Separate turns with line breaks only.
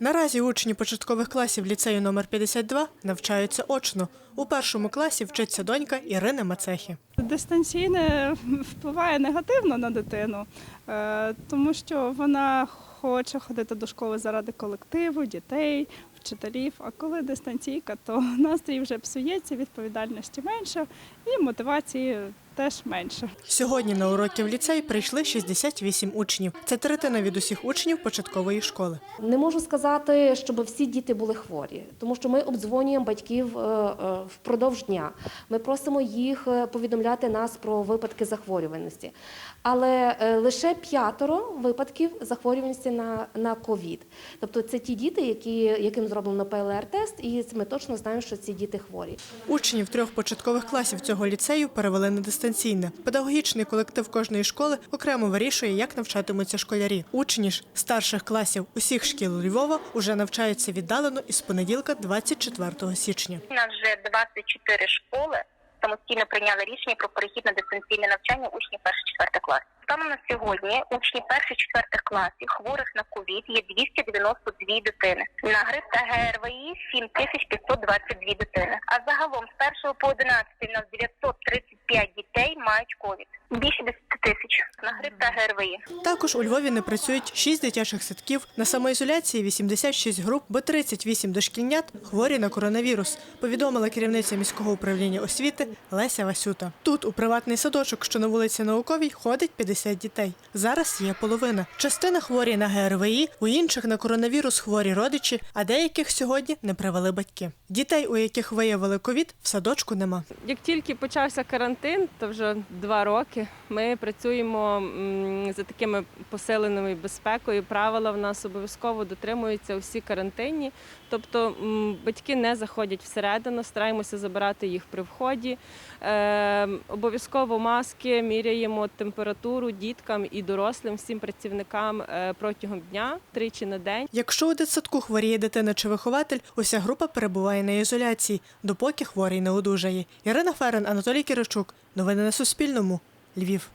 Наразі учні початкових класів ліцею номер 52 навчаються очно. У першому класі вчиться донька Ірини Мацехи.
Дистанційне впливає негативно на дитину, е, тому що вона хоче ходити до школи заради колективу, дітей, вчителів. А коли дистанційка, то настрій вже псується, відповідальності менше і мотивації теж менше.
Сьогодні на уроки в ліцей прийшли 68 учнів. Це третина від усіх учнів початкової школи.
Не можу сказати, щоб всі діти були хворі, тому що ми обдзвонюємо батьків е, е, впродовж дня. Ми просимо їх е, повідомляти нас про випадки захворюваності. Але лише п'ятеро випадків захворюваності на, на ковід. Тобто це ті діти, які, яким зроблено ПЛР-тест, і ми точно знаємо, що ці діти хворі.
Учнів трьох початкових класів цього ліцею перевели на дистанційне. Педагогічний колектив кожної школи окремо вирішує, як навчатимуться школярі. Учні ж старших класів усіх шкіл Львова уже навчаються віддалено із понеділка, 24 січня.
У нас вже 24 школи самостійно прийняли рішення про перехід на дистанційне навчання учнів перших-четвертих класів. Станом на сьогодні учні перших-четвертих класів хворих на ковід є 292 дитини. На грип та ГРВІ 7522 дитини. А загалом з 1 по 11 у нас 935 дітей мають ковід. Більше 10 тисяч на грип та ГРВІ.
Також у Львові не працюють 6 дитячих садків. На самоізоляції 86 груп, бо 38 дошкільнят хворі на коронавірус. Повідомила керівниця міського управління освіти Леся Васюта. Тут у приватний садочок, що на вулиці Науковій, ходить 50 дітей. Зараз є половина. Частина хворі на ГРВІ, у інших на коронавірус хворі родичі, а деяких сьогодні не привели батьки. Дітей, у яких виявили ковід, в садочку нема.
Як тільки почався карантин, то вже два роки ми працюємо за такими посиленими безпекою. Правила в нас обов'язково дотримуються усі карантинні. Тобто батьки не заходять всередину, стараємося забирати їх при вході. Е, обов'язково маски міряємо температуру діткам і дорослим, всім працівникам е, протягом дня, тричі на день.
Якщо у дитсадку хворіє дитина чи вихователь, уся група перебуває на ізоляції, допоки хворий не одужає. Ірина Ферен, Анатолій Киричук. Новини на Суспільному. Львів.